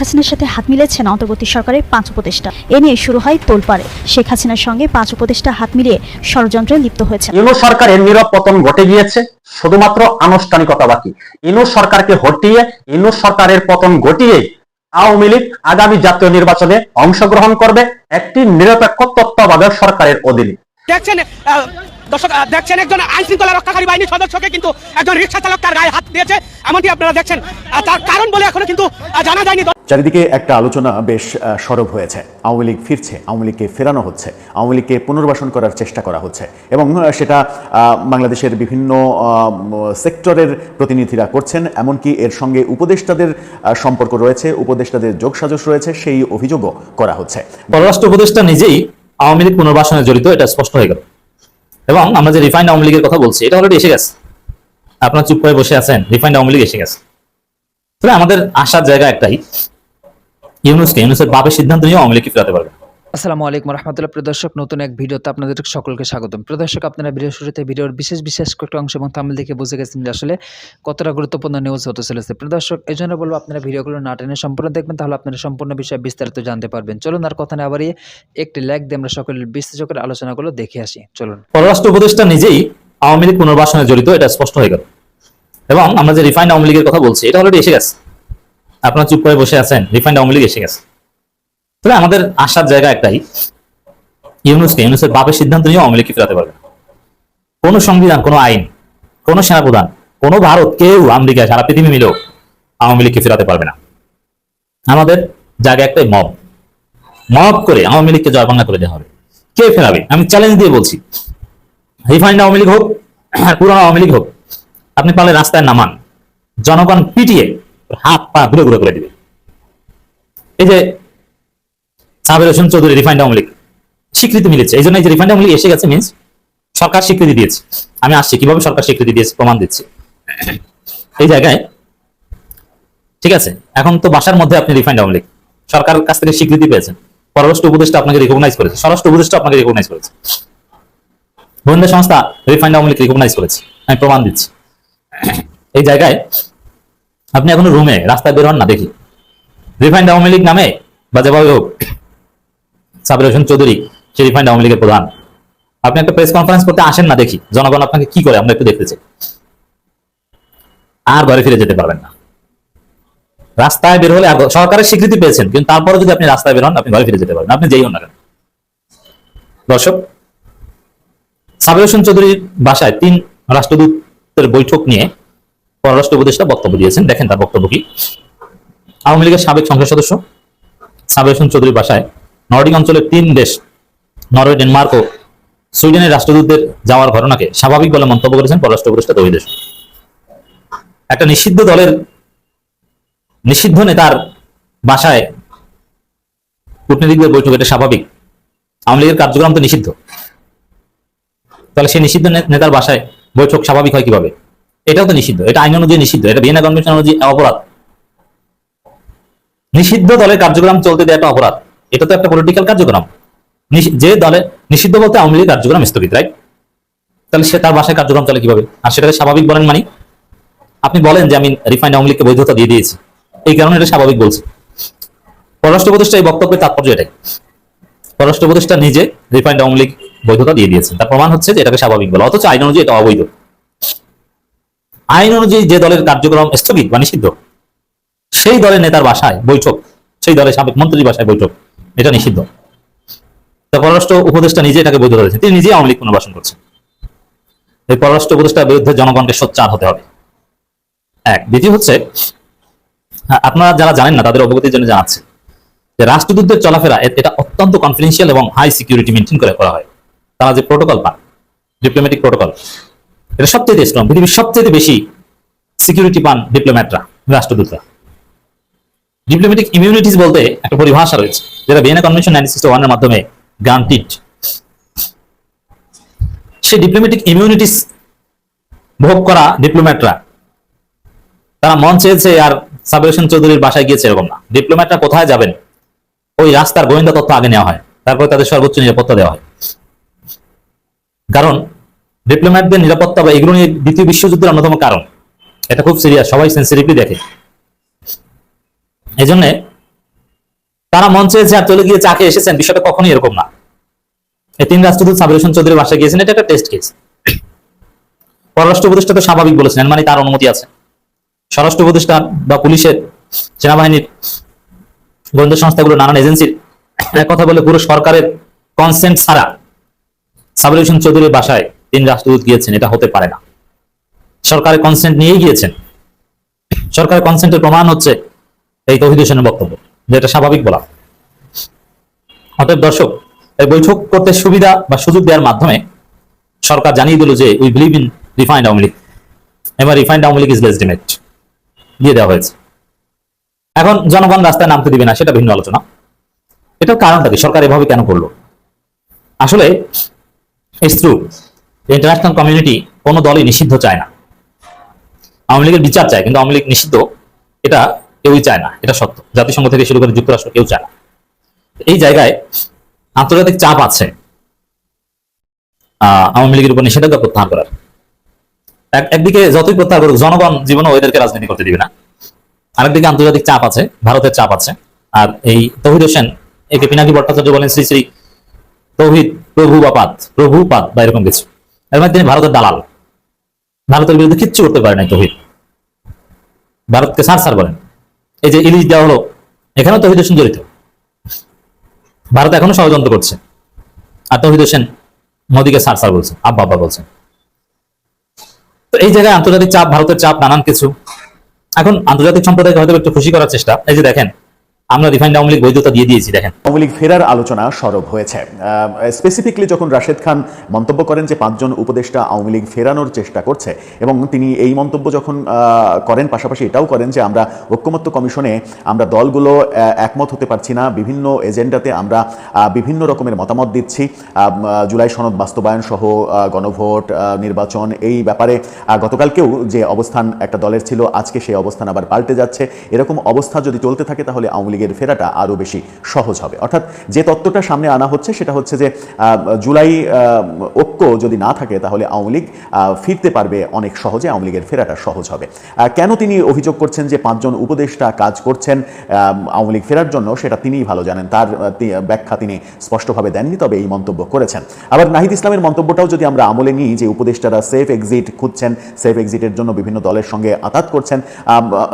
হাসিনার সাথে হাত মিলেছেন অন্তর্বর্তী সরকারের পাঁচ উপদেষ্টা। এ নিয়ে শুরু হয় তোলপাড়ে। শেখ হাসিনার সঙ্গে পাঁচ উপদেষ্টা হাত মিলিয়ে ষড়যন্ত্রে লিপ্ত হয়েছে। ইউনুস সরকারের নীরব পতন ঘটে গিয়েছে শুধুমাত্র আনুষ্ঠানিকতা বাকি। ইউনুস সরকারকে হটিয়ে ইউনুস সরকারের পতন ঘটিয়ে আওয়ামী লীগ আগামী জাতীয় নির্বাচনে অংশগ্রহণ করবে একটি নিরপেক্ষ তত্ত্বাবধায়ক সরকারের অধীনে। দেখছেন দর্শক দেখছেন একজন আইন শৃঙ্খলা রক্ষাকারী বাহিনীর সদস্যকে কিন্তু একজন রিক্সা চালক তার গায়ে হাত দিয়েছে। এমনটি আপনারা দেখছেন। তার কারণ বলে এখনও কিন্তু জানা যায়নি। চারিদিকে একটা আলোচনা বেশ সরব হয়েছে। আওয়ামী লীগ ফিরছে আওয়ামী লীগকে ফেরানো হচ্ছে আওয়ামী লীগকে পুনর্বাসন করার চেষ্টা করা হচ্ছে এবং সেটা বাংলাদেশের বিভিন্ন আহ, সেক্টরের প্রতিনিধিরা করছেন। এমনকি এর সঙ্গে উপদেষ্টাদের আহ, সম্পর্ক রয়েছে উপদেষ্টাদের যোগসাজশ রয়েছে সেই অভিযোগও করা হচ্ছে। পররাষ্ট্র উপদেষ্টা নিজেই আওয়ামী লীগ পুনর্বাসনে জড়িত এটা স্পষ্ট হয়ে গেল। এবং আমরা যে রিফাইন্ড আওয়ামী লীগের কথা বলছি, এটা অলরেডি এসে গেছে। আপনার চুপ করে বসে আছেন রিফাইন্ড আওয়ামী লীগ এসে গেছে। তবে আমাদের আসার জায়গা একটাই, ইউনুসকে, ইউনুসের বাপের সিদ্ধান্ত নিয়ে আওয়ামী লীগকে ফেরাতে পারবে আসসালামু আলাইকুম রহমতুল্লাহ। প্রদর্শক নতুন এক ভিডিওতে আপনাদের সকলকে স্বাগতম। প্রদর্শক আপনারা ভিডিও শুরুতে ভিডিওর বিশেষ বিশেষ কয়েকটা অংশ এবং তামিল দেখে বুঝে গেছেন যে আসলে কতটা গুরুত্বপূর্ণ নিউজ হতে চলেছে। প্রদর্শক এই জন্য বলব আপনারা ভিডিওগুলো না টেনে সম্পূর্ণ দেখবেন, তাহলে আপনারা সম্পূর্ণ বিষয়ে বিস্তারিত জানতে পারবেন। চলুন আর কথা না একটি লাইক দিয়ে আমরা সকলের বিশ্লেষকের আলোচনাগুলো দেখে আসি। চলুন। পররাষ্ট্র উপদেষ্টা নিজেই আওয়ামী লীগ পুনর্বাসনে জড়িত, এটা স্পষ্ট হয়ে গেল। এবং আমরা যে রিফাইন্ড আওয়ামী লীগের কথা বলছি, এটা অলরেডি এসে গেছে। আপনারা চুপ করে বসে আছেন রিফাইন্ড আওয়ামী লীগ এসে গেছে। তবে আমাদের আসার জায়গা একটাই, ইউনুসকে, ইউনুসের বাপের সিদ্ধান্ত নিয়ে আওয়ামী লীগকে ফেরাতে পারবে কোন সংবিধান, কোন আইন, কোন সেনাপ্রধান, কোন ভারত, কেউ আমেরিকা সারা পৃথিবী মিলেও আওয়ামী লীগকে ফেরাতে পারবে না। আমাদের জায়গা একটাই মব। মব করে আওয়ামী লীগকে জয় বাংলা করে দেওয়া হবে। কে ফেরাবে? আমি চ্যালেঞ্জ দিয়ে বলছি। রিফাইন্ড আওয়ামী লীগ হোক পুরনো আওয়ামী লীগ হোক, আপনি পারলে রাস্তায় নামান। জনগণ পিটিয়ে হাত পা ঘুরে ঘুরে করে দিবে। এই যে সাবের হোসেন চৌধুরী রিফাইন্ড আওয়ামী লীগ। স্বীকৃতি মিলেছে। এই জন্য এই যে রিফাইন্ড আওয়ামী লীগ এসে গেছে মিনস সরকার স্বীকৃতি দিয়েছে। আমি আসছি, কীভাবে সরকার স্বীকৃতি দিয়েছে, প্রমাণ দিচ্ছি। এই জায়গায়, ঠিক আছে, এখন তো বাসার মধ্যে আপনি রিফাইন্ড আওয়ামী লীগ। সরকারের কাছ থেকে স্বীকৃতি পেয়েছেন। পররাষ্ট্র উপদেষ্টা আপনাকে রিকগনাইজ করেছে। স্বরাষ্ট্র উপদেষ্টা আপনাকে রিকগনাইজ করেছে। গোয়েন্দা সংস্থা রিফাইন্ড আওয়ামী লীগ রিকগনাইজ করেছে। আমি প্রমাণ দিচ্ছি। এই জায়গায়, আপনি এখনও রুমে রাস্তায় বের হন না, দেখি। রিফাইন্ড আওয়ামী লীগ নামে বা যেভাবে হোক সাবির হোসেন চৌধুরী সে রিফাইন্ড আওয়ামী লীগের প্রধান। আপনি একটা প্রেস কনফারেন্স করতে আসেন না দেখি। জনগণ আপনাকে কি করে? আমরা একটু দেখতে চাই। আর ঘরে ফিরে যেতে পারবেন না। রাস্তায় বের হলে সরকারের স্বীকৃতি পেয়েছেন, কিন্তু তারপরে যদি আপনি রাস্তায় বের হন, আপনি ঘরে ফিরে যেতে পারবেন আপনি যেই হন না কেন? দর্শক, সাবির হোসেন চৌধুরীর বাসায় তিন রাষ্ট্রদূতের বৈঠক নিয়ে পররাষ্ট্র উপদেষ্টা বক্তব্য দিয়েছেন। দেখেন তার বক্তব্য কি। আওয়ামী লীগের সাবেক সংসদ সদস্য, সাবির হোসেন চৌধুরীর বাসায় নর্ডিক অঞ্চলের তিন দেশ, নরওয়ে, ডেনমার্ক ও সুইডেনের রাষ্ট্রদূতদের যাওয়ার ঘটনাকে স্বাভাবিক বলে মন্তব্য করেছেন পররাষ্ট্র উপদেষ্টা তহিদ হোসেন। একটা নিষিদ্ধ দলের নিষিদ্ধ নেতার বাসায় কূটনীতিকদের বৈঠক, এটা স্বাভাবিক। আওয়ামী লীগের কার্যক্রম তো নিষিদ্ধ। তাহলে সেই নিষিদ্ধ নেতার বাসায় বৈঠক স্বাভাবিক হয় কীভাবে? এটাও তো নিষিদ্ধ। এটা আইন অনুযায়ী নিষিদ্ধ। এটা ভিয়েনা কনভেনশন অনুযায়ী অপরাধ। নিষিদ্ধ দলের কার্যক্রম চলতে দেওয়া একটা অপরাধ। এটা তো একটা পলিটিক্যাল কার্যক্রম। যে দলে নিষিদ্ধ বলতে আওয়ামী লীগের কার্যক্রম স্থগিত রাইট তাহলে সে তার বাসায় কার্যক্রম চলে কীভাবে? আর সেটাকে স্বাভাবিক বলেন মানে। আপনি বলেন যে আমি রিফাইন্ড আওয়ামী লীগকে বৈধতা দিয়ে দিয়েছি। এই কারণে এটা স্বাভাবিক বলছি। পররাষ্ট্র উপদেষ্টা এই বক্তব্যের তাৎপর্য এটাই। পররাষ্ট্র উপদেষ্টা নিজে রিফাইন্ড আওয়ামী লীগ বৈধতা দিয়ে দিয়েছেন। তার প্রমাণ হচ্ছে যে এটাকে স্বাভাবিক বলা। অথচ আইন অনুযায়ী এটা অবৈধ। আইন অনুযায়ী যে দলের কার্যক্রম স্থগিত বা নিষিদ্ধ, সেই দলের নেতার বাসায় বৈঠক, সেই দলের সাবেক মন্ত্রীর বাসায় বৈঠক। এটা নিষিদ্ধ। তা পররাষ্ট্র উপদেষ্টা নিজে এটাকে বৈধতা দিয়েছেন। তিনি নিজেই আওয়ামী লীগ পুনর্বাসন করছেন। এই পররাষ্ট্র উপদেষ্টার বিরুদ্ধে জনগণকে সোচ্চার হতে হবে। এক। দ্বিতীয় হচ্ছে হ্যাঁ, আপনারা যারা জানেন না তাদের অবগতির জন্য জানাচ্ছি যে রাষ্ট্রদূতদের চলাফেরা এটা অত্যন্ত কনফিডেন্সিয়াল এবং হাই সিকিউরিটি মেনটেন করে করা হয়। তারা যে প্রোটোকল পান ডিপ্লোম্যাটিক প্রোটোকল এটা সবচেয়ে স্ট্রং পৃথিবীর সবচেয়ে বেশি সিকিউরিটি পান ডিপ্লোম্যাটরা রাষ্ট্রদূতরা। ডিপ্লোম্যাটিক ইমিউনিটিস বলতে একটা পরিভাষা রয়েছে, যেটা ভিয়েনা কনভেনশন নাইনটিন ওয়ানের মাধ্যমে গ্রান্টিড সেই ডিপ্লোম্যাটিক ইমিউনিটিস ভোগ করা ডিপ্লোম্যাটরা তারা মন চেয়েছে আর সাবির হোসেন চৌধুরীর বাসায় গিয়েছে এরকম না। ডিপ্লোম্যাটরা কোথায় যাবেন? ওই রাস্তার গোয়েন্দা তথ্য আগে নেওয়া হয়, তারপর তাদের সর্বোচ্চ নিরাপত্তা দেওয়া হয়। কারণ ডিপ্লোম্যাটদের নিরাপত্তা বা এগুলো নিয়ে দ্বিতীয় বিশ্বযুদ্ধের অন্যতম কারণ, এটা খুব সিরিয়াস সবাই সেন্সিটিভলি দেখে। এই জন্য তারা মঞ্চে যে চলে গিয়ে চাকে এসেছেন, বিষয়টা কখনোই এরকম না। এই তিন রাষ্ট্রদূত সাবরেশন চৌধুরীর বাসায় গিয়েছেন, এটা একটা টেস্ট কেস পররাষ্ট্র উপদেষ্টা তো স্বাভাবিক বলেছেন মানে তার অনুমতি আছে। স্বরাষ্ট্র উপদেষ্টা বা পুলিশের সেনাবাহিনীর গোয়েন্দা সংস্থাগুলো নানান এজেন্সির কথা বলে পুরো সরকারের কনসেন্ট ছাড়া সাবরেশন চৌধুরীর বাসায় তিন রাষ্ট্রদূত গিয়েছেন, এটা হতে পারে না। সরকারের কনসেন্ট নিয়েই গিয়েছেন। সরকারের কনসেন্টের প্রমাণ হচ্ছে এই তহিদ হোসেনের বক্তব্য, যেটা স্বাভাবিক বলা। অতএব দর্শক, এই বৈঠক করতে সুবিধা বা সুযোগ দেওয়ার মাধ্যমে সরকার জানিয়ে দিল যে we believe in refined Awami League. এবার refined Awami League is legitimate দিয়ে দেওয়া হয়েছে। এখন জনগণ রাস্তায় নামতে দিবে না, সেটা ভিন্ন আলোচনা। এটার কারণটা কি? সরকার এভাবে কেন করল? আসলে ইটস ট্রু ইন্টারন্যাশনাল কমিউনিটি কোনো দলই নিষিদ্ধ চায় না। আওয়ামী লীগের বিচার চায়, কিন্তু আওয়ামী লীগ নিষিদ্ধ। এটা কেউই চায় না, এটা সত্য। জাতিসংঘ থেকে শুরু করে যুক্তরাষ্ট্র কেউ চায় না। এই জায়গায় আন্তর্জাতিক চাপ আছে আওয়ামী লীগের উপর নিষেধাজ্ঞা প্রত্যাহার করার। একদিকে যতই প্রত্যাহার করুক, জনগণ জীবনে ওদেরকে রাজনীতি করতে দিবে না। আরেকদিকে আন্তর্জাতিক চাপ আছে, ভারতের চাপ আছে। আর এই তহিদ হোসেন একে পিনাকি ভট্টাচার্য বলেন, শ্রী শ্রী তৌহিদ প্রভু বা পাদ প্রভু পাদ বা এরকম কিছু। এর মানে তিনি ভারতের দালাল। ভারতের বিরুদ্ধে কিচ্ছু করতে পারে নাই তৌহিদ। ভারতকে সার সার বলেন। এই যে ইলিশ দেওয়া হলো, এখানেও তো হোসেন জড়িত। ভারত এখনও ষড়যন্ত্র করছে। আর তহিদ হোসেন মোদীকে সার সার বলছে, আব্বা আব্বা বলছেন তো এই জায়গায় আন্তর্জাতিক চাপ, ভারতের চাপ, নানান কিছু। এখন আন্তর্জাতিক সম্প্রদায়কে হয়তো একটু খুশি করার চেষ্টা। এই যে দেখেন আমরা রিফাইন্ড আওয়ামী লীগ বৈধতা দিয়ে দিয়েছি, দেখেন। আওয়ামী লীগ ফেরার আলোচনা সরব হয়েছে। স্পেসিফিকলি যখন রাশেদ খান মন্তব্য করেন যে পাঁচজন উপদেষ্টা আওয়ামী লীগ ফেরানোর চেষ্টা করছে, এবং তিনি এই মন্তব্য যখন করেন, পাশাপাশি এটাও করেন যে আমরা ঐক্যমত্য কমিশনে আমরা দলগুলো একমত হতে পারছি না, বিভিন্ন এজেন্ডাতে আমরা বিভিন্ন রকমের মতামত দিচ্ছি। জুলাই সনদ বাস্তবায়ন সহ গণভোট নির্বাচন এই ব্যাপারে গতকালকেও যে অবস্থান একটা দলের ছিল, আজকে সেই অবস্থান আবার পাল্টে যাচ্ছে। এরকম অবস্থা যদি চলতে থাকে তাহলে আওয়ামী লীগের ফেরাটা আরও বেশি সহজ হবে। অর্থাৎ যে তত্ত্বটা সামনে আনা হচ্ছে সেটা হচ্ছে যে জুলাই ঐক্য যদি না থাকে তাহলে আওয়ামী লীগ ফিরতে পারবে অনেক সহজে, আওয়ামী লীগের ফেরাটা সহজ হবে। কেন তিনি অভিযোগ করছেন যে পাঁচজন উপদেষ্টা কাজ করছেন আওয়ামী লীগ ফেরার জন্য সেটা তিনিই ভালো জানেন, তার ব্যাখ্যা তিনি স্পষ্টভাবে দেননি, তবে এই মন্তব্য করেছেন। আবার নাহিদ ইসলামের মন্তব্যটাও যদি আমরা আমলে নিই যে উপদেষ্টারা সেফ এক্সিট খুঁজছেন, সেফ এক্সিটের জন্য বিভিন্ন দলের সঙ্গে আতাত করছেন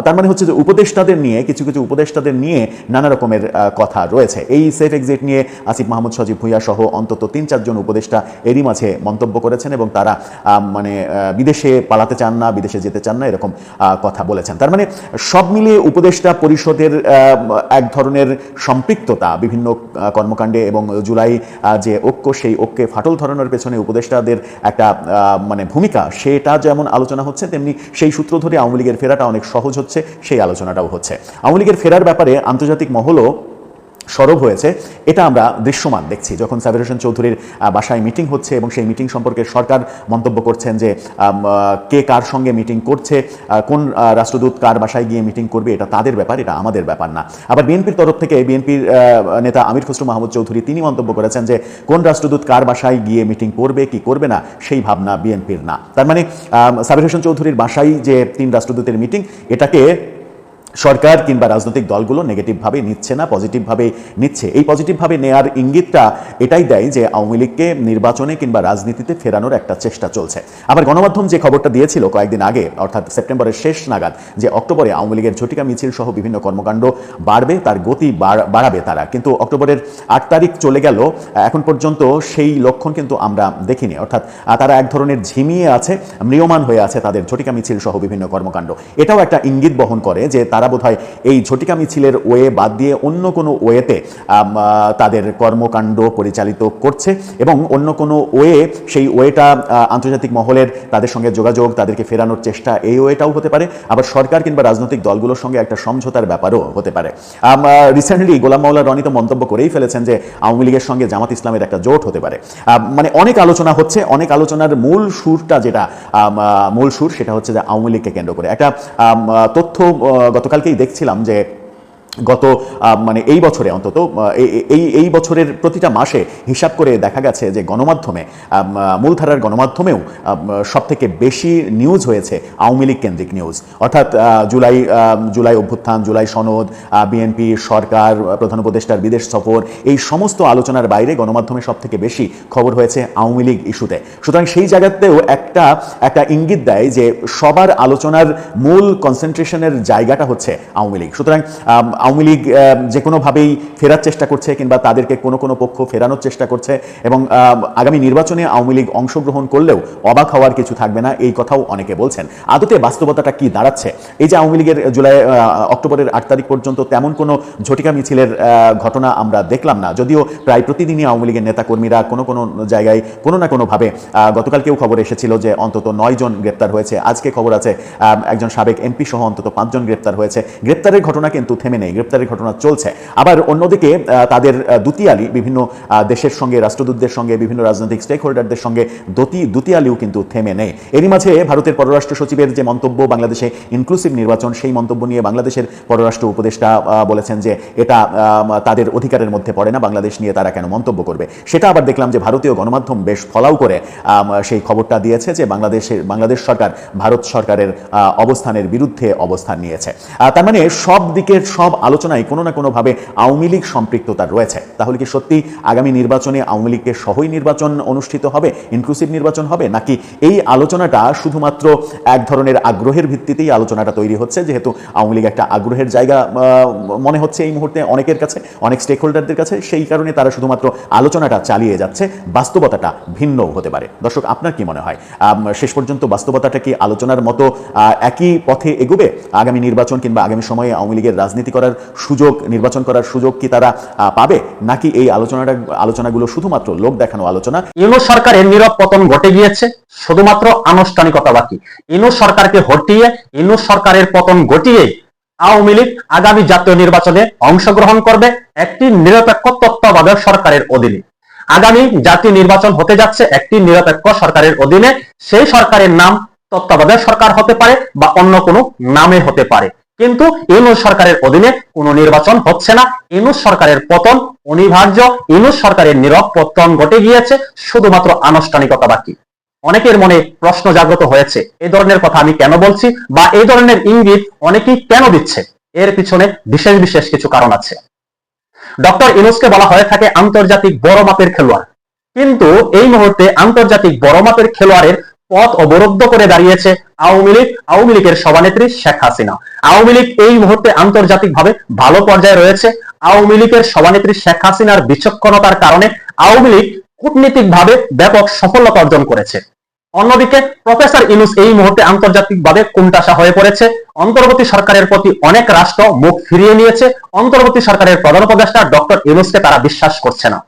তার মানে হচ্ছে যে উপদেষ্টাদের নিয়ে, কিছু কিছু উপদেষ্টাদের নিয়ে নানা রকমের কথা রয়েছে। এই সেফ এক্সিট নিয়ে আসিফ মাহমুদ সজীব ভুইয়া সহ অন্তত তিন চারজন উপদেষ্টা এরই মাঝে মন্তব্য করেছেন এবং তারা মানে বিদেশে পালাতে চান না, বিদেশে যেতে চান না, এরকম কথা বলেছেন। তার মানে সব মিলিয়ে উপদেষ্টা পরিষদের এক ধরনের সম্পৃক্ততা বিভিন্ন কর্মকাণ্ডে এবং জুলাই যে ঐক্য, সেই ঐক্যে ফাটল ধরানোর পেছনে উপদেষ্টাদের একটা মানে ভূমিকা, সেটা যেমন আলোচনা হচ্ছে, তেমনি সেই সূত্র ধরে আওয়ামী লীগের ফেরাটা অনেক সহজ হচ্ছে, সেই আলোচনাটাও হচ্ছে। আওয়ামী লীগের ফেরার ব্যাপারে আন্তর্জাতিক মহলও সরব হয়েছে। এটা আমরা দৃশ্যমান দেখছি। যখন সাবির হোসেন চৌধুরীর বাসায় মিটিং হচ্ছে এবং সেই মিটিং সম্পর্কে সরকার মন্তব্য করছেন যে কে কার সঙ্গে মিটিং করছে কোন রাষ্ট্রদূত কার বাসায় গিয়ে মিটিং করবে, এটা তাদের ব্যাপার, এটা আমাদের ব্যাপার না। আবার বিএনপির তরফ থেকে বিএনপির নেতা আমির খসরু মাহমুদ চৌধুরী, তিনি মন্তব্য করেছেন যে, কোন রাষ্ট্রদূত কার বাসায় গিয়ে মিটিং করবে, কি করবে না, সেই ভাবনা বিএনপির না। তার মানে সাবির হোসেন চৌধুরীর বাসায় যে তিন রাষ্ট্রদূতের মিটিং এটাকে সরকার কিংবা রাজনৈতিক দলগুলো নেগেটিভভাবে নিচ্ছে না পজিটিভভাবে নিচ্ছে। এই পজিটিভভাবে নেয়ার ইঙ্গিতটা এটাই দেয় যে আওয়ামী লীগকে নির্বাচনে কিংবা রাজনীতিতে ফেরানোর একটা চেষ্টা চলছে। আবার গণমাধ্যম যে খবরটা দিয়েছিল কয়েকদিন আগে, অর্থাৎ সেপ্টেম্বরের শেষ নাগাদ, যে অক্টোবরে আওয়ামী লীগের ঝটিকা মিছিল সহ বিভিন্ন কর্মকাণ্ড বাড়বে, তার গতি বাড়াবে তারা। কিন্তু অক্টোবরের আট তারিখ চলে গেল, এখন পর্যন্ত সেই লক্ষণ কিন্তু আমরা দেখিনি। অর্থাৎ তারা এক ধরনের ঝিমিয়ে আছে, ম্রিয়মান হয়ে আছে তাদের ঝটিকা মিছিল সহ বিভিন্ন কর্মকাণ্ড। এটাও একটা ইঙ্গিত বহন করে যে তারা বোধহয় এই ঝটিকা মিছিলের ওয়ে বাদ দিয়ে অন্য কোনো ওয়েতে তাদের কর্মকাণ্ড পরিচালিত করছে এবং অন্য কোনো ওয়ে সেই ওয়েটা আন্তর্জাতিক মহলের তাদের সঙ্গে যোগাযোগ তাদেরকে ফেরানোর চেষ্টা এই ওয়েটাও হতে পারে। আবার সরকার কিংবা রাজনৈতিক দলগুলোর সঙ্গে একটা সমঝোতার ব্যাপারও হতে পারে। রিসেন্টলি গোলাম মাওলা রনি তো মন্তব্য করেই ফেলেছেন যে আওয়ামী লীগের সঙ্গে জামাত ইসলামের একটা জোট হতে পারে। মানে অনেক আলোচনা হচ্ছে অনেক আলোচনার মূল সুরটা যেটা মূল সুর সেটা হচ্ছে যে আওয়ামী লীগকে কেন্দ্র করে। একটা তথ্য আহ, গতকালকেই দেখছিলাম যে গত মানে এই বছরে অন্তত এই- এই বছরের প্রতিটা মাসে হিসাব করে দেখা গেছে যে গণমাধ্যমে মূলধারার গণমাধ্যমেও সব থেকে বেশি নিউজ হয়েছে আওয়ামী লীগ কেন্দ্রিক নিউজ অর্থাৎ জুলাই জুলাই অভ্যুত্থান, জুলাই সনদ বিএনপি সরকার, প্রধান উপদেষ্টার বিদেশ সফর, এই সমস্ত আলোচনার বাইরে গণমাধ্যমে সব থেকে বেশি খবর হয়েছে আওয়ামী লীগ ইস্যুতে সুতরাং সেই জায়গাতেও একটা একটা ইঙ্গিত দেয় যে সবার আলোচনার মূল কনসেন্ট্রেশনের জায়গাটা হচ্ছে আওয়ামী লীগ। সুতরাং আওয়ামী লীগ যে কোনোভাবেই ফেরার চেষ্টা করছে কিংবা তাদেরকে কোনো কোনো পক্ষ ফেরানোর চেষ্টা করছে এবং আগামী নির্বাচনে আওয়ামী লীগ অংশগ্রহণ করলেও অবাক হওয়ার কিছু থাকবে না, এই কথাও অনেকে বলছেন। আদতে বাস্তবতাটা কি দাঁড়াচ্ছে? এই যে আওয়ামী লীগের জুলাই অক্টোবরের আট তারিখ পর্যন্ত তেমন কোনো ঝটিকা মিছিলের ঘটনা আমরা দেখলাম না। যদিও প্রায় প্রতিদিনই আওয়ামী লীগের নেতাকর্মীরা কোনো কোনো জায়গায় কোনো না কোনোভাবে গতকালকেও খবর এসেছিল যে অন্তত নয় জন গ্রেপ্তার হয়েছে। আজকে খবর আছে একজন সাবেক এমপি সহ অন্তত পাঁচজন গ্রেপ্তার হয়েছে। গ্রেপ্তারের ঘটনা কিন্তু থেমে নেই। গ্রেপ্তারের ঘটনা চলছে। আবার অন্যদিকে তাদের দুতিয়ালি বিভিন্ন দেশের সঙ্গে, রাষ্ট্রদূতদের সঙ্গে, বিভিন্ন রাজনৈতিক স্টেক হোল্ডারদের সঙ্গে দতি, দুতিয়ালিও কিন্তু থেমে নেই। এরই মাঝে ভারতের পররাষ্ট্র সচিবের যে মন্তব্য বাংলাদেশে ইনক্লুসিভ নির্বাচন, সেই মন্তব্য নিয়ে বাংলাদেশের পররাষ্ট্র উপদেষ্টা বলেছেন যে এটা তাদের অধিকারের মধ্যে পড়ে না, বাংলাদেশ নিয়ে তারা কেন মন্তব্য করবে? সেটা আবার দেখলাম যে ভারতীয় গণমাধ্যম বেশ ফলাও করে সেই খবরটা দিয়েছে যে বাংলাদেশের, বাংলাদেশ সরকার, ভারত সরকারের অবস্থানের বিরুদ্ধে অবস্থান নিয়েছে। তার মানে সব দিকের সব আলোচনায় কোনো না কোনোভাবে আওয়ামী লীগ সম্পৃক্ততা রয়েছে। তাহলে কি সত্যি আগামী নির্বাচনে আওয়ামী লীগকে সহই নির্বাচন অনুষ্ঠিত হবে ইনক্লুসিভ নির্বাচন হবে, নাকি এই আলোচনাটা শুধুমাত্র এক ধরনের আগ্রহের ভিত্তিতেই আলোচনাটা তৈরি হচ্ছে, যেহেতু আওয়ামী লীগ একটা আগ্রহের জায়গা মনে হচ্ছে এই মুহূর্তে অনেকের কাছে, অনেক স্টেক হোল্ডারদের কাছে, সেই কারণে তারা শুধুমাত্র আলোচনাটা চালিয়ে যাচ্ছে, বাস্তবতাটা ভিন্নও হতে পারে। দর্শক, আপনার কি মনে হয়? শেষ পর্যন্ত বাস্তবতাটা কি আলোচনার মতো একই পথে এগোবে? আগামী নির্বাচন কিংবা আগামী সময়ে আওয়ামী লীগের রাজনীতি করার সুযোগ, নির্বাচন করার সুযোগ কি তারা পাবে? নাকি এই আলোচনাটা, আলোচনাগুলো শুধুমাত্র লোক দেখানো আলোচনা? ইউনুস সরকারের নীরব পতন ঘটে গিয়েছে, শুধুমাত্র আনুষ্ঠানিকতা বাকি। ইউনুস সরকারকে হটিয়ে, ইউনুস সরকারের পতন ঘটিয়ে আওয়ামী লীগ আগামী জাতীয় নির্বাচনে অংশগ্রহণ করবে একটি নিরপেক্ষ তত্ত্বাবধায়ক সরকারের অধীনে। আগামী জাতীয় নির্বাচন হতে যাচ্ছে একটি নিরপেক্ষ সরকারের অধীনে। সেই সরকারের নাম তত্ত্বাবধায়ক সরকার হতে পারে বা অন্য কোনো নামে হতে পারে। কিন্তু ইউনুস সরকারের অধীনে কোনো নির্বাচন হচ্ছে না। ইউনুস সরকারের পতন অনিবার্য। ইউনুস সরকারের নীরব পতন ঘটে গিয়েছে, শুধুমাত্র আনুষ্ঠানিকতা বাকি। অনেকের মনে প্রশ্ন জাগ্রত হয়েছে এই ধরনের কথা আমি কেন বলছি বা এই ধরনের ইঙ্গিত অনেকেই কেন দিচ্ছে? এর পিছনে বিশেষ বিশেষ কিছু কারণ আছে। ডক্টর ইনুসকে বলা হয়ে থাকে আন্তর্জাতিক বড় মাপের খেলোয়াড়। কিন্তু এই মুহূর্তে আন্তর্জাতিক বড় মাপের খেলোয়াড়ের পথ অবরুদ্ধ করে দাঁড়িয়েছে আওয়ামী লীগ, আওয়ামী লীগের সভানেত্রী শেখ হাসিনা। আওয়ামী লীগ এই মুহূর্তে আন্তর্জাতিক ভাবে ভালো পর্যায়ে রয়েছে। আওয়ামী লীগের সভানেত্রী শেখ হাসিনার বিচক্ষণতার কারণে আওয়ামী লীগ কূটনীতিক ভাবে ব্যাপক সফলতা অর্জন করেছে। অন্যদিকে প্রফেসর ইনুস এই মুহূর্তে আন্তর্জাতিকভাবে কোণঠাসা হয়ে পড়েছে। অন্তর্বর্তী সরকারের প্রতি অনেক রাষ্ট্র মুখ ফিরিয়ে নিয়েছে। অন্তর্বর্তী সরকারের প্রধান উপদেষ্টা ডক্টর ইনুসকে তারা বিশ্বাস করছে না।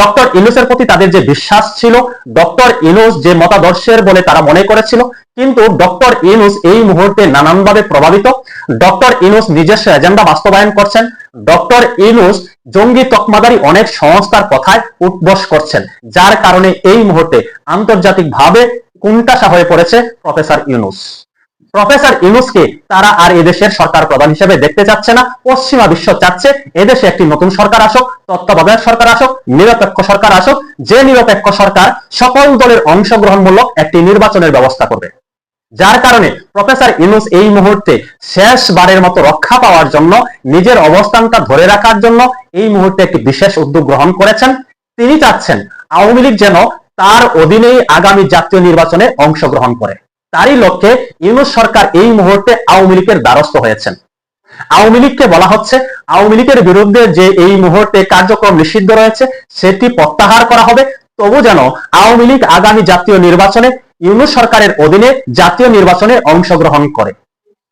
ডক্টর ইনুসের প্রতি তাদের যে বিশ্বাস ছিল, ডক্টর ইনুস যে মতাদর্শের বলে তারা মনে করেছিল, কিন্তু ডক্টর ইনুস এই মুহূর্তে নানানভাবে প্রভাবিত। ডক্টর ইনুস নিজস্ব এজেন্ডা বাস্তবায়ন করছেন। ডক্টর ইনুস জঙ্গি তকমাদারি অনেক সংস্থার কথায় উঠবস করছেন, যার কারণে এই মুহূর্তে আন্তর্জাতিকভাবে কোনটাসা হয়ে পড়েছে প্রফেসর ইউনুস প্রফেসর ইউনুসকে তারা আর এদেশের সরকার প্রধান হিসেবে দেখতে চাচ্ছে না। পশ্চিমা বিশ্ব চাচ্ছে, এদেশে একটি নতুন সরকার আসুক, তত্ত্বাবধায়ক সরকার আসুক, নিরপেক্ষ সরকার আসুক, যে নিরপেক্ষ সরকার সকল দলের অংশগ্রহণমূলক একটি নির্বাচনের ব্যবস্থা করবে। যার কারণে প্রফেসর ইনুস এই মুহূর্তে শেষবারের মতো রক্ষা পাওয়ার জন্য, নিজের অবস্থানটা ধরে রাখার জন্য এই মুহূর্তে একটি বিশেষ উদ্যোগ গ্রহণ করেছেন। তিনি চাচ্ছেন আওয়ামী লীগ যেন তার অধীনেই আগামী জাতীয় নির্বাচনে অংশগ্রহণ করে। তারই লক্ষ্যে ইউনুস সরকার এই মুহূর্তে আওয়ামী লীগের দ্বারস্থ হয়েছেন। আওয়ামী লীগকে বলা হচ্ছে, আওয়ামী লীগের বিরুদ্ধে যে এই মুহূর্তে কার্যক্রম নিষিদ্ধ রয়েছে, সেটি প্রত্যাহার করা হবে। তবু যেন আওয়ামী লীগ আগামী জাতীয় নির্বাচনে ইউনুস সরকারের অধীনে জাতীয় নির্বাচনে অংশগ্রহণ করে।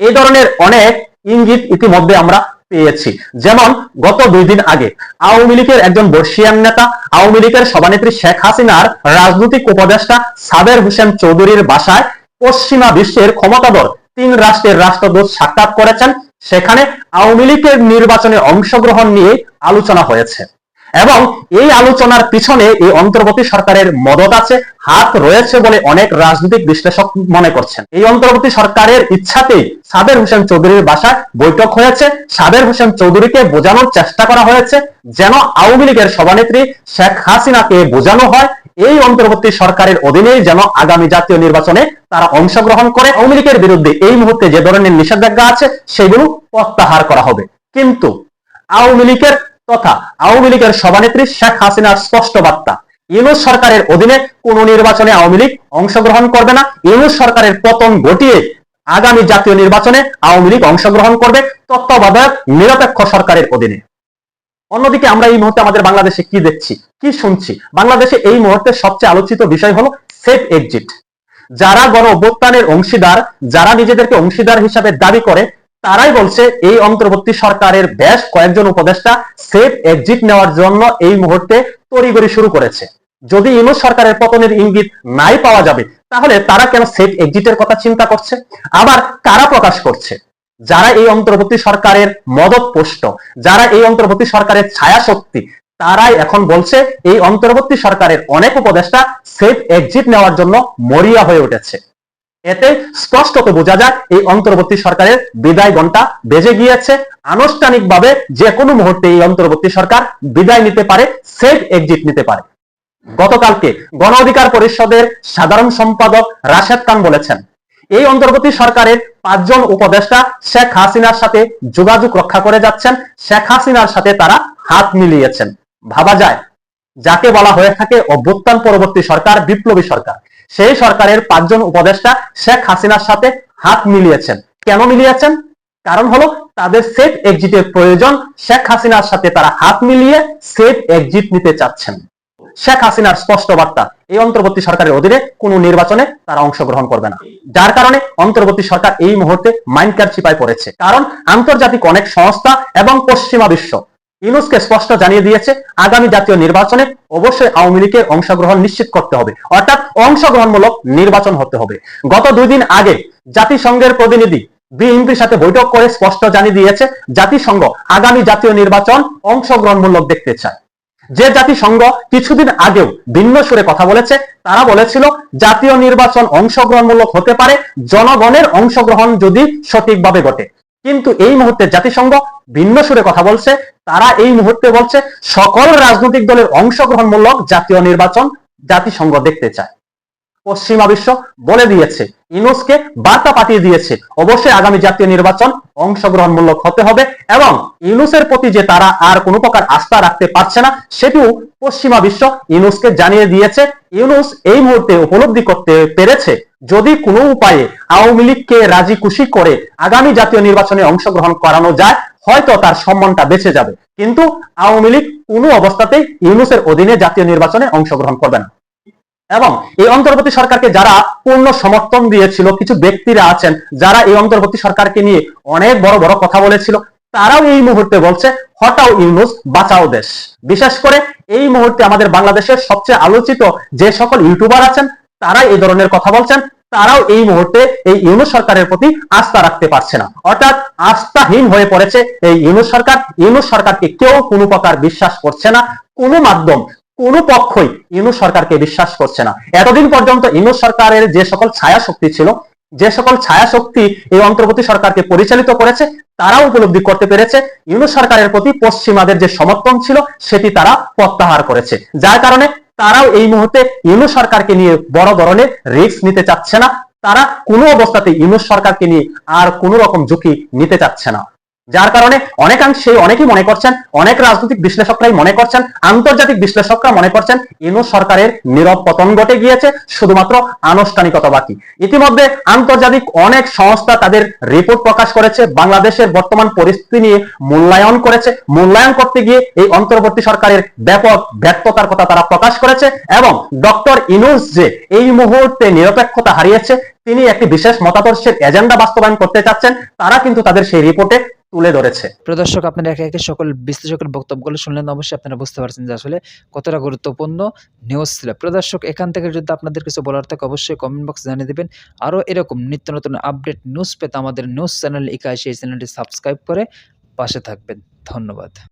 এই ধরনের অনেক ইঙ্গিত ইতিমধ্যে আমরা পেয়েছি। যেমন, গত দুই দিন আগে আওয়ামী লীগের একজন বর্ষিয়ান নেতা, আওয়ামী লীগের সভানেত্রী শেখ হাসিনার রাজনৈতিক উপদেষ্টা সাবের হোসেন চৌধুরীর বাসায় পশ্চিমা বিশ্বের ক্ষমতাধর তিন রাষ্ট্রের রাষ্ট্রদূত সাক্ষাৎ করেছেন। সেখানে আওয়ামী লীগের নির্বাচনে অংশগ্রহণ নিয়ে আলোচনা হয়েছে। এবং এই আলোচনার পিছনে এই অন্তর্বর্তী সরকারের মদত আছে, হাত রয়েছে বলে অনেক রাজনৈতিক বিশ্লেষক মনে করছেন। এই অন্তর্বর্তী সরকারের ইচ্ছাতেই সাবের হোসেন চৌধুরীর বাসায় বৈঠক হয়েছে। সাবের হোসেন চৌধুরীকে বোঝানোর চেষ্টা করা হয়েছে, যেন আওয়ামী লীগের সভানেত্রী শেখ হাসিনাকে বোঝানো হয়। এই অন্তর্বর্তী সরকারের অধীনেই যেন আগামী জাতীয় নির্বাচনে তারা অংশগ্রহণ করে আওয়ামী লীগের বিরুদ্ধে এই মুহূর্তে যে ধরনের নিষেধাজ্ঞা আছে সেগুলো প্রত্যাহার করা হবে। কিন্তু আওয়ামী লীগের তথা আওয়ামী লীগের সভানেত্রী শেখ হাসিনার স্পষ্ট বার্তা, ইউনুস সরকারের অধীনে কোন নির্বাচনে আওয়ামী লীগ অংশগ্রহণ করবে না, ইউনুস সরকারের পতন ঘটিয়ে আগামী জাতীয় নির্বাচনে আওয়ামী লীগ অংশগ্রহণ করবে তত্ত্বাবধায়ক নিরপেক্ষ সরকারের অধীনে। অন্যদিকে আমরা এই মুহূর্তে আমাদের বাংলাদেশে কি দেখছি, কি শুনছি? বাংলাদেশে এই মুহূর্তে সবচেয়ে আলোচিত বিষয় হলো সেফ এক্সিট যারা গণ অভ্যুত্থানের অংশীদার, যারা নিজেদেরকে অংশীদার হিসাবে দাবি করে, তারাই বলছে এই অন্তর্বর্তী সরকারের বেশ কয়েকজন উপদেষ্টা সেফ এক্সিট নেওয়ার জন্য এই মুহূর্তে তড়িগড়ি শুরু করেছে। যদি ইউনুস সরকারের পতনের ইঙ্গিত নাই পাওয়া যাবে, তাহলে তারা কেন সেফ এক্সিটের কথা চিন্তা করছে? আবার কারা প্রকাশ করছে? যারা এই অন্তর্বর্তী সরকারের মদত পোষ্ট, যারা এই অন্তর্বর্তী সরকারের ছায়া শক্তি তারাই এখন বলছে এই অন্তর্বর্তী সরকারের অনেক উপদেষ্টা সেফ এক্সিট নেওয়ার জন্য মরিয়া হয়ে উঠেছে। এতে স্পষ্টত বোঝা যায় এই অন্তর্বর্তী সরকারের বিদায় ঘণ্টা বেজে গিয়েছে। আনুষ্ঠানিকভাবে যে কোনো মুহূর্তে এই অন্তর্বর্তী সরকার বিদায় নিতে পারে সেফ এক্সিট নিতে পারে। গতকালকে গণ অধিকার পরিষদের সাধারণ সম্পাদক রাশেদ খান বলেছেন এই অন্তর্বর্তী সরকারের পাঁচজন উপদেষ্টা শেখ হাসিনার সাথে যোগাযোগ রক্ষা করে যাচ্ছেন। শেখ হাসিনার সাথে তারা হাত মিলিয়েছেন। ভাবা যায়, যাকে বলা হয়ে থাকে অভ্যুত্থান পরবর্তী সরকার, বিপ্লবী সরকার। সেই সরকারের পাঁচজন উপদেষ্টা শেখ হাসিনার সাথে হাত মিলিয়েছেন। কেন মিলিয়েছেন? কারণ হলো তাদের সেফ এক্সিটের প্রয়োজন। শেখ হাসিনার সাথে তারা হাত মিলিয়ে সেফ এক্সিট নিতে চাচ্ছেন। শেখ হাসিনার স্পষ্ট বার্তা এই অন্তর্বর্তী সরকারের অধীনে কোনো নির্বাচনে তারা অংশগ্রহণ করবে না। যার কারণে অন্তর্বর্তী সরকার এই মুহূর্তে মাইন্ডকার চিপায় পড়েছে। কারণ আন্তর্জাতিক অনেক সংস্থা এবং পশ্চিমা বিশ্ব ইউনুসকে স্পষ্ট জানিয়ে দিয়েছে, আগামী জাতীয় নির্বাচনে অবশ্যই আওয়ামী লীগের অংশগ্রহণ নিশ্চিত করতে হবে। অর্থাৎ অংশগ্রহণমূলক নির্বাচন হতে হবে। গত দুই দিন আগে জাতিসংঘের প্রতিনিধি বিএনপির সাথে বৈঠক করে স্পষ্ট জানিয়ে দিয়েছে, জাতিসংঘ আগামী জাতীয় নির্বাচন অংশগ্রহণমূলক দেখতে চায়। যে জাতিসংঘ কিছুদিন আগেও ভিন্ন সুরে কথা বলেছে, তারা বলেছিল জাতীয় নির্বাচন অংশগ্রহণমূলক হতে পারে, জনগণের অংশগ্রহণ যদি সঠিকভাবে ঘটে। কিন্তু এই মুহূর্তে জাতিসংঘ ভিন্ন সুরে কথা বলছে, তারা এই মুহূর্তে বলছে, সকল রাজনৈতিক দলের অংশগ্রহণমূলক জাতীয় নির্বাচন জাতিসংঘ দেখতে চায়। পশ্চিমা বিশ্ব বলে দিয়েছে। ইউনুসকে বার্তা পাঠিয়ে দিয়েছে। অবশ্যই আগামী জাতীয় নির্বাচন অংশগ্রহণমূলক হতে হবে এবং ইউনুসের প্রতি যে তারা আর কোনো প্রকার আস্থা রাখতে পারছে না, সেটিও পশ্চিমা বিশ্ব ইউনুসকে জানিয়ে দিয়েছে। ইউনুস এই মুহূর্তে উপলব্ধি করতে পেরেছে, যদি কোনো উপায়ে আওয়ামী লীগকে রাজি খুশি করে আগামী জাতীয় নির্বাচনে অংশগ্রহণ করানো যায়, হয়তো তার সম্মানটা বেঁচে যাবে। কিন্তু আওয়ামী লীগ কোনো অবস্থাতেই ইউনুসের অধীনে জাতীয় নির্বাচনে অংশগ্রহণ করবে না। এবং এই অন্তর্বর্তী সরকারকে যারা পূর্ণ সমর্থন দিয়েছিল, কিছু ব্যক্তিরা আছেন, যারা এই অন্তর্বর্তী সরকারকে নিয়ে অনেক বড় বড় কথা বলেছিল, তারাও এই মুহূর্তে বলছে, হটাও ইউনুস, বাঁচাও দেশ। বিশেষ করে এই মুহূর্তে আমাদের বাংলাদেশের সবচেয়ে আলোচিত যে সকল ইউটিউবার আছেন, তারাই এই ধরনের কথা বলছেন, তারাও এই মুহূর্তে এই ইউনুস সরকারের প্রতি আস্থা রাখতে পারছে না। অর্থাৎ আস্থাহীন হয়ে পড়েছে এই ইউনুস সরকার। ইউনুস সরকারকে কেউ কোনো প্রকার বিশ্বাস করছে না। কোনো মাধ্যম কোন পক্ষই ইউনুস সরকারকে বিশ্বাস করছে না। এতদিন পর্যন্ত ইউনুস সরকারের যে সকল ছায়া শক্তি ছিল, যে সকল ছায়া শক্তি এই অন্তর্বর্তী সরকারকে পরিচালিত করেছে, তারাও উপলব্ধি করতে পেরেছে ইউনুস সরকারের প্রতি পশ্চিমাদের যে সমর্থন ছিল, সেটি তারা প্রত্যাহার করেছে। যার কারণে তারাও এই মুহূর্তে ইউনুস সরকারকে নিয়ে বড় ধরনের রিস্ক নিতে চাচ্ছে না। তারা কোনো অবস্থাতে ইউনুস সরকারকে নিয়ে আর কোনো রকম ঝুঁকি নিতে চাচ্ছে না। যার কারণে অনেকাংশে অনেকেই মনে করছেন, অনেক রাজনৈতিক বিশ্লেষকরাই মনে করছেন, আন্তর্জাতিক বিশ্লেষকরা মনে করছেন ইনু সরকারের নীরব পতন ঘটে গিয়েছে, শুধুমাত্র আনুষ্ঠানিকতা বাকি। ইতিমধ্যে আন্তর্জাতিক অনেক সংস্থা তাদের রিপোর্ট প্রকাশ করেছে, বাংলাদেশের বর্তমান পরিস্থিতি নিয়ে মূল্যায়ন করেছে। মূল্যায়ন করতে গিয়ে এই অন্তর্বর্তী সরকারের ব্যাপক ব্যর্থতার কথা তারা প্রকাশ করেছে এবং ডক্টর ইনুস যে এই মুহূর্তে নিরপেক্ষতা হারিয়েছে তিনি একটি বিশেষ মতাদর্শের এজেন্ডা বাস্তবায়ন করতে চাচ্ছেন, তারা কিন্তু তাদের সেই রিপোর্টে তুলে ধরেছে। প্রদর্শক আপনারা একে একে সকল বিশ্লেষকের বক্তব্যগুলো শুনলেন, অবশ্যই আপনারা বুঝতে পারছেন যে আসলে কতটা গুরুত্বপূর্ণ নিউজ ছিল। প্রদর্শক এখান থেকে যদি আপনাদের কিছু বলার থাকে, অবশ্যই কমেন্ট বক্স জানিয়ে দেবেন। আরও এরকম নিত্য নতুন আপডেট নিউজ পেতে আমাদের নিউজ চ্যানেল ইকা সেই চ্যানেলটি সাবস্ক্রাইব করে পাশে থাকবেন। ধন্যবাদ।